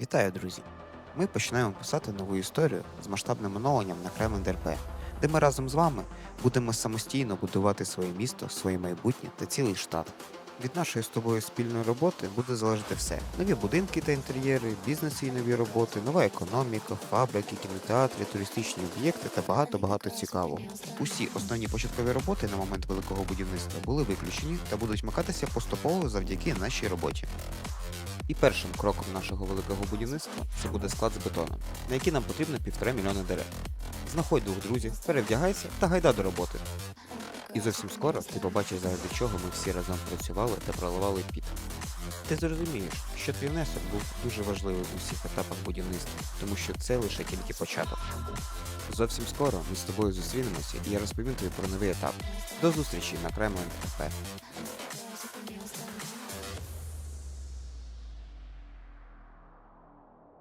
Вітаю, друзі! Ми починаємо писати нову історію з масштабним оновленням на Кремль ДРП, де ми разом з вами будемо самостійно будувати своє місто, своє майбутнє та цілий штат. Від нашої з тобою спільної роботи буде залежати все: нові будинки та інтер'єри, бізнеси і нові роботи, нова економіка, фабрики, кінотеатри, туристичні об'єкти та багато-багато цікавого. Усі основні початкові роботи на момент великого будівництва були виключені та будуть макатися поступово завдяки нашій роботі. І першим кроком нашого великого будівництва це буде склад з бетоном, на який нам потрібно півтора мільйони дерев. Знаходь двох друзів, перевдягайся та гайда до роботи. І зовсім скоро ти побачиш заради чого ми всі разом працювали та проливали піт. Ти зрозумієш, що твій внесок був дуже важливий у всіх етапах будівництва, тому що це лише тільки початок. Зовсім скоро ми з тобою зустрінемося і я розповім тобі про новий етап. До зустрічі на Кремль НФП.